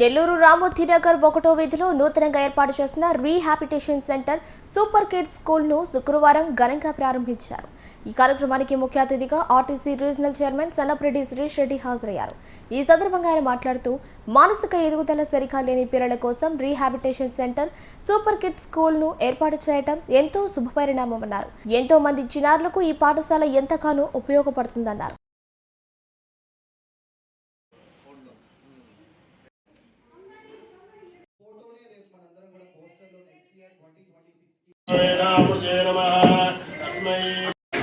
నెల్లూరు రామూర్తి నగర్ ఒకటో వీధిలో నూతనంగా ఏర్పాటు చేసిన రీహాబిటేషన్ సెంటర్ సూపర్ కిడ్స్ స్కూల్ను శుక్రవారం ఘనంగా ప్రారంభించారు. ఈ కార్యక్రమానికి ముఖ్య అతిథిగా RTC regional chairman Sannapreddy Srish Reddy హాజరయ్యారు. ఈ సందర్భంగా ఆయన మాట్లాడుతూ మానసిక ఎదుగుదల సరిగా లేని పిల్లల కోసం రీహాబిటేషన్ సెంటర్ సూపర్ కిడ్స్ స్కూల్ను ఏర్పాటు చేయడం ఎంతో శుభపరిణామమన్నారు. ఎంతో మంది చిన్నారులకు ఈ పాఠశాల ఎంతగానో ఉపయోగపడుతుందన్నారు.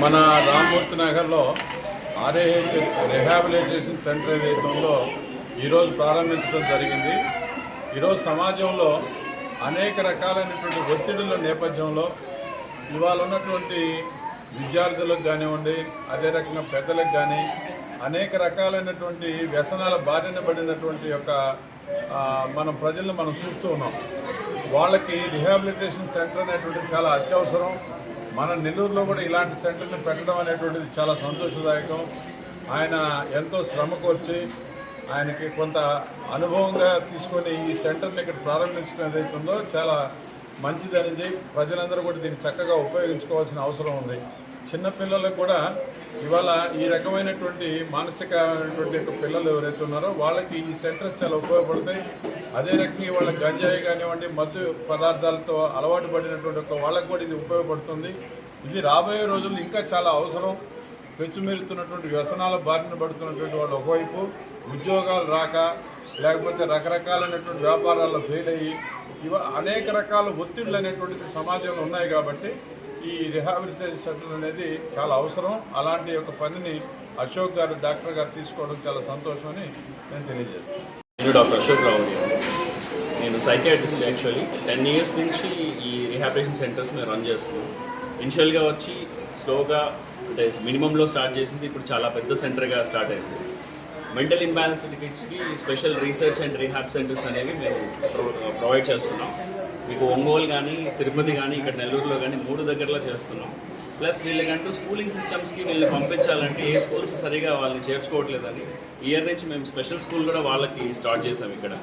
మన రామ్మూర్తి నగర్లో ఆర్ఏహెచ్ రిహాబిలిటేషన్ సెంటర్ ఏదైతే ఉందో ఈరోజు ప్రారంభించడం జరిగింది. ఈరోజు సమాజంలో అనేక రకాలైనటువంటి ఒత్తిడుల నేపథ్యంలో ఇవాళ ఉన్నటువంటి విద్యార్థులకు కానివ్వండి అదే రకంగా పెద్దలకు కానీ అనేక రకాలైనటువంటి వ్యసనాల బారిన పడినటువంటి యొక్క మన ప్రజలను మనం చూస్తూ ఉన్నాం. వాళ్ళకి రిహాబిలిటేషన్ సెంటర్ అనేటువంటిది చాలా అత్యవసరం. మన నెల్లూరులో కూడా ఇలాంటి సెంటర్ని పెట్టడం అనేటువంటిది చాలా సంతోషదాయకం. ఆయన ఎంతో శ్రమకు వచ్చి ఆయనకి కొంత అనుభవంగా తీసుకొని ఈ సెంటర్ని ఇక్కడ ప్రారంభించడం ఏదైతుందో ఉందో చాలా మంచిదనేది. ప్రజలందరూ కూడా దీన్ని చక్కగా ఉపయోగించుకోవాల్సిన అవసరం ఉంది. చిన్నపిల్లలకు కూడా ఇవాళ ఈ రకమైనటువంటి మానసికమైనటువంటి పిల్లలు ఎవరైతే ఉన్నారో వాళ్ళకి ఈ సెంటర్స్ చాలా ఉపయోగపడతాయి. అదే రకంగా వాళ్ళ గంజాయి కానివ్వండి మత్తు పదార్థాలతో అలవాటు పడినటువంటి ఒక వాళ్ళకు కూడా ఇది ఉపయోగపడుతుంది. ఇది రాబోయే రోజుల్లో ఇంకా చాలా అవసరం. పెంచుమీరుతున్నటువంటి వ్యసనాల బారిన పడుతున్నటువంటి వాళ్ళు ఒకవైపు ఉద్యోగాలు రాక లేకపోతే రకరకాలైనటువంటి వ్యాపారాల్లో ఫెయిల్ అయ్యి ఇవ అనేక రకాల ఒత్తిళ్ళు అనేటువంటిది సమాజంలో ఉన్నాయి కాబట్టి ఈ రిహాబిలిటేషన్ సెంటర్ అనేది చాలా అవసరం. అలాంటి ఒక పనిని అశోక్ గారు డాక్టర్ గారు తీసుకోవడం చాలా సంతోషం అని నేను తెలియజేస్తాను. నేను డాక్టర్ అశోక్ రావు నేను సైకాట్రిస్ట్ యాక్చువల్లీ టెన్ ఇయర్స్ నుంచి ఈ రిహాబిలిటేషన్ సెంటర్స్ మేము రన్ చేస్తున్నాం ఇనిషియల్గా వచ్చి స్లోగా అంటే మినిమంలో స్టార్ట్ చేసింది ఇప్పుడు చాలా పెద్ద సెంటర్గా స్టార్ట్ అయింది. మెంటల్ ఇంబ్యాలెన్స్ కిడ్స్కి special research and rehab centres అనేవి మేము ప్రొవైడ్ చేస్తున్నాం. మీకు ఒంగోలు కానీ తిరుపతి కానీ ఇక్కడ నెల్లూరులో కానీ మూడు దగ్గరలో చేస్తున్నాం. ప్లస్ వీళ్ళకంటూ స్కూలింగ్ సిస్టమ్స్కి వీళ్ళని పంపించాలంటే ఏ స్కూల్స్ సరిగా వాళ్ళని చేర్చుకోవట్లేదని ఇయర్ నుంచి మేము స్పెషల్ స్కూల్ కూడా వాళ్ళకి స్టార్ట్ చేసాం ఇక్కడ.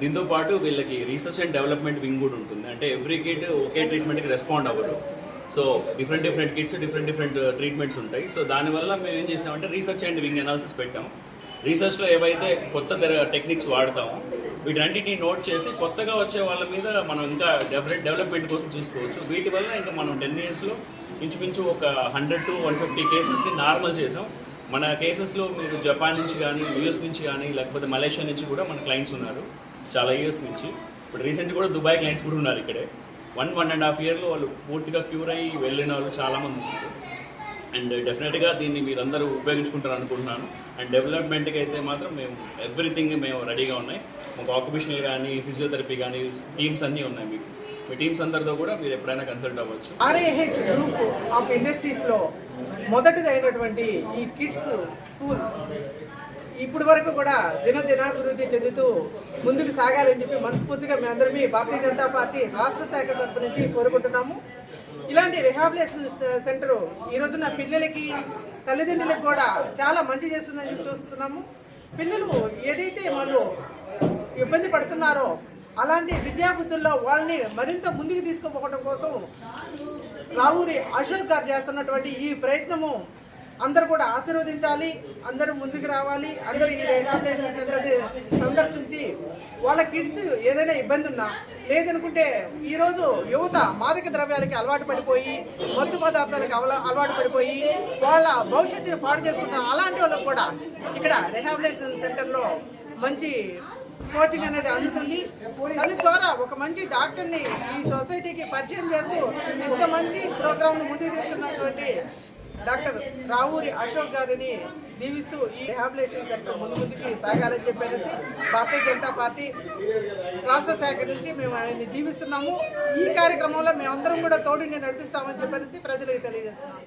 దీంతో పాటు వీళ్ళకి రీసెర్చ్ అండ్ డెవలప్మెంట్ వింగ్ కూడా ఉంటుంది. అంటే ఎవ్రీ కిడ్ ఒకే ట్రీట్మెంట్కి రెస్పాండ్ అవ్వరు. So different different kids different different uh, treatments ఉంటాయి. సో దానివల్ల మేము ఏం చేసామంటే రీసెర్చ్ అండ్ వింగ్ అనాలిసిస్ పెట్టాం. రీసెర్చ్లో ఏవైతే కొత్త టెక్నిక్స్ వాడతామో వీటన్నిటిని నోట్ చేసి కొత్తగా వచ్చే వాళ్ళ మీద మనం ఇంకా డెవలప్ డెవలప్మెంట్ కోసం చూసుకోవచ్చు. వీటి వల్ల ఇంకా మనం టెన్ ఇయర్స్లో ఇంచుమించు ఒక హండ్రెడ్ టు వన్ ఫిఫ్టీ కేసెస్ని నార్మల్ చేసాం. మన కేసెస్లో మీరు జపాన్ నుంచి కానీ యూఎస్ నుంచి కానీ లేకపోతే మలేషియా నుంచి కూడా మన క్లయింట్స్ ఉన్నారు. చాలా ఇయర్స్ నుంచి. ఇప్పుడు రీసెంట్ కూడా దుబాయ్ క్లయింట్స్ కూడా ఉన్నారు ఇక్కడే. వన్ వన్ అండ్ హాఫ్ ఇయర్లో వాళ్ళు పూర్తిగా క్యూర్ అయ్యి వెళ్ళిన వాళ్ళు చాలామంది ఉన్నారు. అండ్ డెఫినెట్గా దీన్ని మీరందరూ ఉపయోగించుకుంటారు అనుకుంటున్నాను. అండ్ డెవలప్మెంట్కి అయితే మాత్రం మేము ఎవ్రీథింగ్ మేము రెడీగా ఉన్నాయి. మాకు ఆక్యుపేషనల్ కానీ ఫిజియోథెరపీ కానీ టీమ్స్ అన్నీ ఉన్నాయి మీకు. మీ టీమ్స్ అందరితో కూడా మీరు ఎప్పుడైనా కన్సల్ట్ అవ్వచ్చు. ఆర్ఏహెచ్ గ్రూప్ ఆఫ్ ఇండస్ట్రీస్లో మొదటిదైనటువంటి ఈ కిడ్స్ స్కూల్ ఇప్పటి వరకు కూడా దినదినాభివృద్ధి చెందుతూ ముందుకు సాగాలని చెప్పి మనస్ఫూర్తిగా మేమందరమీ భారతీయ జనతా పార్టీ రాష్ట్ర శాఖ తరఫు నుంచి కోరుకుంటున్నాము. ఇలాంటి రిహాబిలేషన్ సెంటర్ ఈ రోజున పిల్లలకి తల్లిదండ్రులకు కూడా చాలా మంచి చేస్తుందని చూస్తున్నాము. పిల్లలు ఏదైతే వాళ్ళు ఇబ్బంది పడుతున్నారో అలాంటి విద్యాబుద్ధుల్లో వాళ్ళని మరింత ముందుకు తీసుకుపోవడం కోసం రావూరి అశోక్ గారు చేస్తున్నటువంటి ఈ ప్రయత్నము అందరూ కూడా ఆశీర్వదించాలి అందరూ ముందుకు రావాలి అందరూ ఈ రిహాబిలేషన్ సెంటర్ సందర్శించి వాళ్ళ కిడ్స్ ఏదైనా ఇబ్బంది ఉన్నా లేదనుకుంటే ఈరోజు యువత మాదక ద్రవ్యాలకి అలవాటు పడిపోయి మత్తు పదార్థాలకు అలవా- అలవాటు పడిపోయి వాళ్ళ భవిష్యత్తుని పాడు చేసుకుంటున్న అలాంటి వాళ్ళకు కూడా ఇక్కడ రిహాబిలేషన్ సెంటర్లో మంచి కోచింగ్ అనేది అందుతుంది. దాని ద్వారా ఒక మంచి డాక్టర్ని ఈ సొసైటీకి పరిచయం చేస్తూ ఇంత మంచి ప్రోగ్రామ్ ముందుకు తీసుకున్నటువంటి డాక్టర్ రావూరి అశోక్ గారిని దీవిస్తూ ఈ రిహాబిలేషన్ సెంటర్ ముందు ముందుకి సాగాలని చెప్పేసి భారతీయ జనతా పార్టీ రాష్ట్ర శాఖ నుంచి మేము ఆయన్ని దీవిస్తున్నాము ఈ కార్యక్రమంలో మేమందరం కూడా తోడుని నడిపిస్తామని చెప్పేసి ప్రజలకు తెలియజేస్తున్నాము